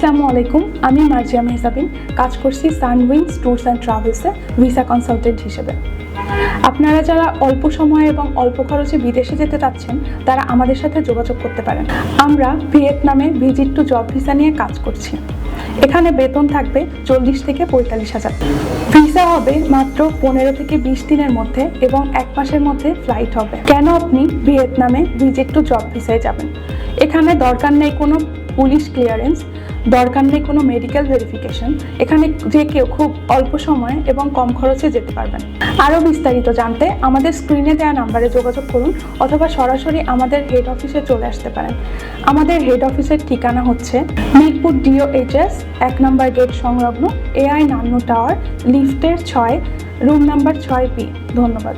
আসসালামু আলাইকুম, আমি মার্জিয়া মেহজাবিন, কাজ করছি সানউইংস ট্যুরস অ্যান্ড ট্রাভেলসে ভিসা কনসালটেন্ট হিসেবে। আপনারা যারা অল্প সময়ে এবং অল্প খরচে বিদেশে যেতে চাচ্ছেন, তারা আমাদের সাথে যোগাযোগ করতে পারেন। আমরা ভিয়েতনামে ভিজিট টু জব ভিসা নিয়ে কাজ করছি। এখানে বেতন থাকবে চল্লিশ থেকে পঁয়তাল্লিশ হাজার। ভিসা হবে মাত্র পনেরো থেকে বিশ দিনের মধ্যে এবং এক মাসের মধ্যে ফ্লাইট হবে। কেন আপনি ভিয়েতনামে ভিজিট টু জব ভিসায় যাবেন? এখানে দরকার নেই কোনো পুলিশ ক্লিয়ারেন্স দরকার নেই কোনো মেডিকেল ভেরিফিকেশন এখানে যে কেউ খুব অল্প সময়ে এবং কম খরচে যেতে পারবেন। আরও বিস্তারিত জানতে আমাদের স্ক্রিনে দেওয়া নাম্বারে যোগাযোগ করুন অথবা সরাসরি আমাদের হেড অফিসে চলে আসতে পারেন। আমাদের হেড অফিসের ঠিকানা হচ্ছে মিরপুর ডিওএইচএস এক নম্বর গেট সংলগ্ন এআই নান্নু টাওয়ার লিফটের ছয় রুম নাম্বার ছয় পি ধন্যবাদ।